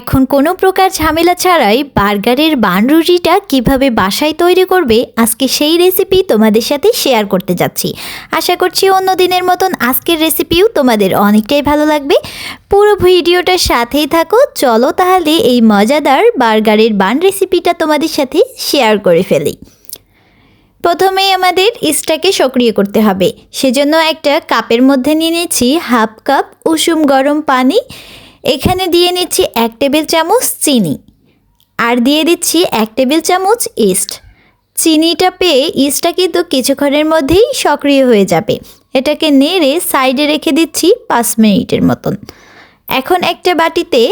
এখন কোনো প্রকার ঝামেলা ছাড়াই বার্গারের বান রুটিটা কীভাবে বাসায় তৈরি করবে, আজকে সেই রেসিপি তোমাদের সাথে শেয়ার করতে যাচ্ছি। আশা করছি অন্য দিনের মতন আজকের রেসিপিও তোমাদের অনেকটাই ভালো লাগবে। পুরো ভিডিওটার সাথেই থাকো, চলো তাহলে এই মজাদার বার্গারের বান রেসিপিটা তোমাদের সাথে শেয়ার করে ফেলি। প্রথমেই আমাদের ইস্টটাকে সক্রিয় করতে হবে। সেজন্য একটা কাপের মধ্যে নিয়ে নিয়েছি হাফ কাপ উষুম গরম পানি এখানে দিয়ে নিচ্ছি এক টেবিল চামচ চিনি আর দিয়ে দিচ্ছি এক টেবিল চামচ ইস্ট। চিনিটা পেয়ে ইস্টটা কিন্তু কিছুক্ষণের মধ্যেই সক্রিয় হয়ে যাবে। এটাকে নেড়ে সাইডে রেখে দিচ্ছি পাঁচ মিনিটের মতন। এখন একটা বাটিতে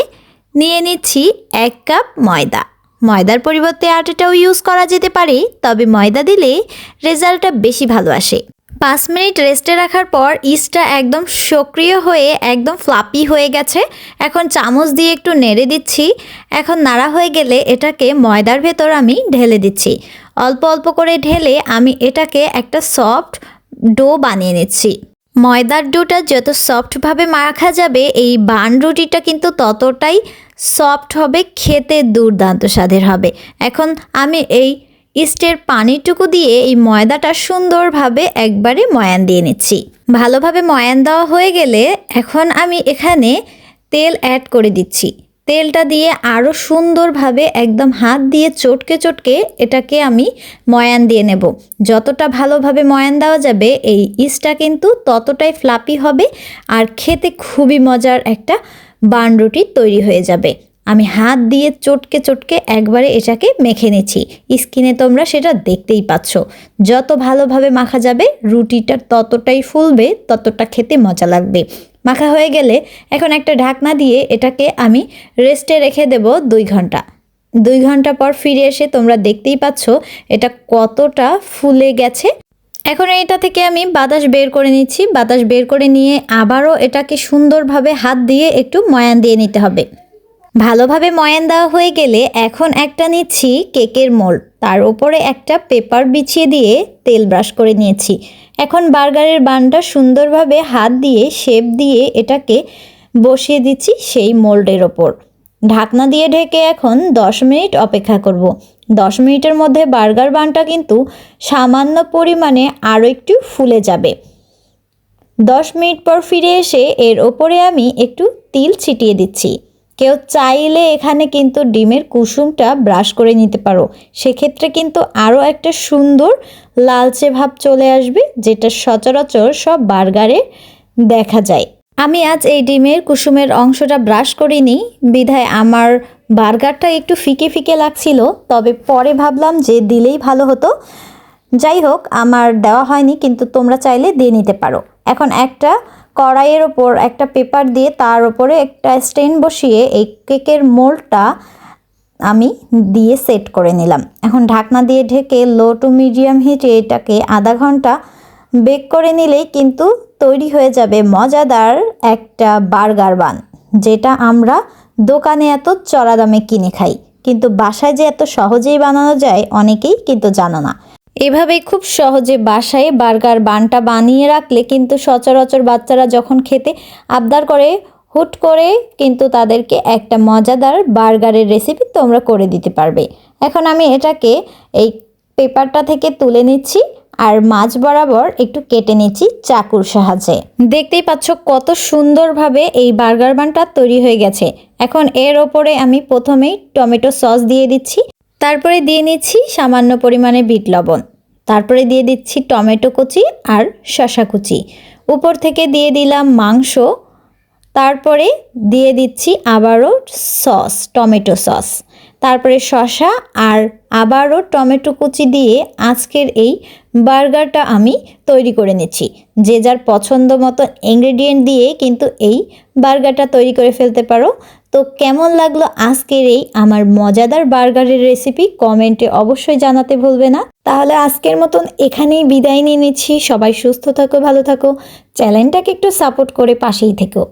নিয়ে নিচ্ছি এক কাপ ময়দা। ময়দার পরিবর্তে আটাটাও ইউজ করা যেতে পারে, তবে ময়দা দিলে রেজাল্টটা বেশি ভালো আসে। পাঁচ মিনিট রেস্টে রাখার পর ইস্টটা একদম সক্রিয় হয়ে একদম ফ্লাপি হয়ে গেছে। এখন চামচ দিয়ে একটু নেড়ে দিচ্ছি। এখন নাড়া হয়ে গেলে এটাকে ময়দার ভেতর আমি ঢেলে দিচ্ছি। অল্প অল্প করে ঢেলে আমি এটাকে একটা সফট ডো বানিয়ে নিচ্ছি। ময়দার ডোটা যত সফটভাবে মাখা যাবে, এই বান রুটিটা কিন্তু ততটাই সফট হবে, খেতে দুর্দান্ত স্বাদের হবে। এখন আমি এই ইস্টের পানিটুকু দিয়ে এই ময়দাটা সুন্দরভাবে একবারে ময়ান দিয়ে নিচ্ছি। ভালোভাবে ময়ান দেওয়া হয়ে গেলে এখন আমি এখানে তেল অ্যাড করে দিচ্ছি। তেলটা দিয়ে আরও সুন্দরভাবে একদম হাত দিয়ে চটকে চটকে এটাকে আমি ময়ান দিয়ে নেব। যতটা ভালোভাবে ময়ান দেওয়া যাবে, এই ইস্টটা কিন্তু ততটাই ফ্লাপি হবে আর খেতে খুবই মজার একটা বানরুটি তৈরি হয়ে যাবে। আমি হাত দিয়ে চটকে চটকে একবারে এটাকে মেখে নিচ্ছি। স্কিনে তোমরা সেটা দেখতেই পাচ্ছ। যত ভালোভাবে মাখা যাবে, রুটিটা ততটাই ফুলবে, ততটা খেতে মজা লাগবে। মাখা হয়ে গেলে এখন একটা ঢাকনা দিয়ে এটাকে আমি রেস্টে রেখে দেব দুই ঘণ্টা। দুই ঘণ্টা পর ফিরে এসে তোমরা দেখতেই পাচ্ছ এটা কতটা ফুলে গেছে। এখন এটা থেকে আমি বাতাস বের করে নিচ্ছি। বাতাস বের করে নিয়ে আবারও এটাকে সুন্দরভাবে হাত দিয়ে একটু ময়ান দিয়ে নিতে হবে। ভালোভাবে ময়ান দেওয়া হয়ে গেলে এখন একটা নিচ্ছি কেকের মোল্ড। তার উপরে একটা পেপার বিছিয়ে দিয়ে তেল ব্রাশ করে নিয়েছি। এখন বার্গারের বানটা সুন্দরভাবে হাত দিয়ে, শেপ দিয়ে এটাকে বসিয়ে দিচ্ছি সেই মোল্ডের ওপর। ঢাকনা দিয়ে ঢেকে এখন দশ মিনিট অপেক্ষা করব। দশ মিনিটের মধ্যে বার্গার বানটা কিন্তু সামান্য পরিমাণে আরও একটু ফুলে যাবে। দশ মিনিট পর ফিরে এসে এর ওপরে আমি একটু তিল ছিটিয়ে দিচ্ছি। কেউ চাইলে এখানে কিন্তু ডিমের কুসুমটা ব্রাশ করে নিতে পারো। সেক্ষেত্রে কিন্তু আরও একটা সুন্দর লালচে ভাব চলে আসবে, যেটা সচরাচর সব বার্গারে দেখা যায়। আমি আজ এই ডিমের কুসুমের অংশটা ব্রাশ করিনি, বিধায় আমার বার্গারটা একটু ফিকে ফিকে লাগছিল, তবে পরে ভাবলাম যে দিলেই ভালো হতো। যাই হোক, আমার দেওয়া হয়নি, কিন্তু তোমরা চাইলে দিয়ে নিতে পারো। এখন একটা কড়াইয়ের ওপর একটা পেপার দিয়ে তার ওপরে একটা স্টেন বসিয়ে এই কেকের মোল্ডটা আমি দিয়ে সেট করে নিলাম। এখন ঢাকনা দিয়ে ঢেকে লো টু মিডিয়াম হিটে এটাকে আধা ঘণ্টা বেক করে নিলেই কিন্তু তৈরি হয়ে যাবে মজাদার একটা বার্গার বান, যেটা আমরা দোকানে এত চড়া দামে কিনে খাই। কিন্তু বাসায় যে এত সহজেই বানানো যায়, অনেকেই কিন্তু জানো না। এভাবে খুব সহজে বাসায় বার্গার বানটা বানিয়ে রাখলে কিন্তু সচরাচর বাচ্চারা যখন খেতে আবদার করে, হুট করে কিন্তু তাদেরকে একটা মজাদার বার্গারের রেসিপি তোমরা করে দিতে পারবে। এখন আমি এটাকে এই পেপারটা থেকে তুলে নিচ্ছি আর মাছ বরাবর একটু কেটে নিচ্ছি চাকুর সাহায্যে। দেখতেই পাচ্ছ কত সুন্দরভাবে এই বার্গার বানটা তৈরি হয়ে গেছে। এখন এর ওপরে আমি প্রথমেই টমেটো সস দিয়ে দিচ্ছি। তারপরে দিয়ে নিচ্ছি সামান্য পরিমাণে বিট লবণ। তারপরে দিয়ে দিচ্ছি টমেটো কুচি আর শশা কুচি। উপর থেকে দিয়ে দিলাম মাংস। তারপরে দিয়ে দিচ্ছি আবারও সস, টমেটো সস। তারপরে শশা আর আবারও টমেটো কুচি দিয়ে আজকের এই বার্গারটা আমি তৈরি করে নিচ্ছি। যে যার পছন্দ মতো ইনগ্রেডিয়েন্ট দিয়ে কিন্তু এই বার্গারটা তৈরি করে ফেলতে পারো। তো কেমন লাগল আজকের এই আমার মজাদার বার্গারের রেসিপি কমেন্টে অবশ্যই জানাতে ভুলবে না। তাহলে আজকের মতন এখানেই বিদায় নিয়ে নিচ্ছি। সবাই সুস্থ থাকো, ভালো থাকো। চ্যানেলটাকে একটু সাপোর্ট করে পাশেই থেকো।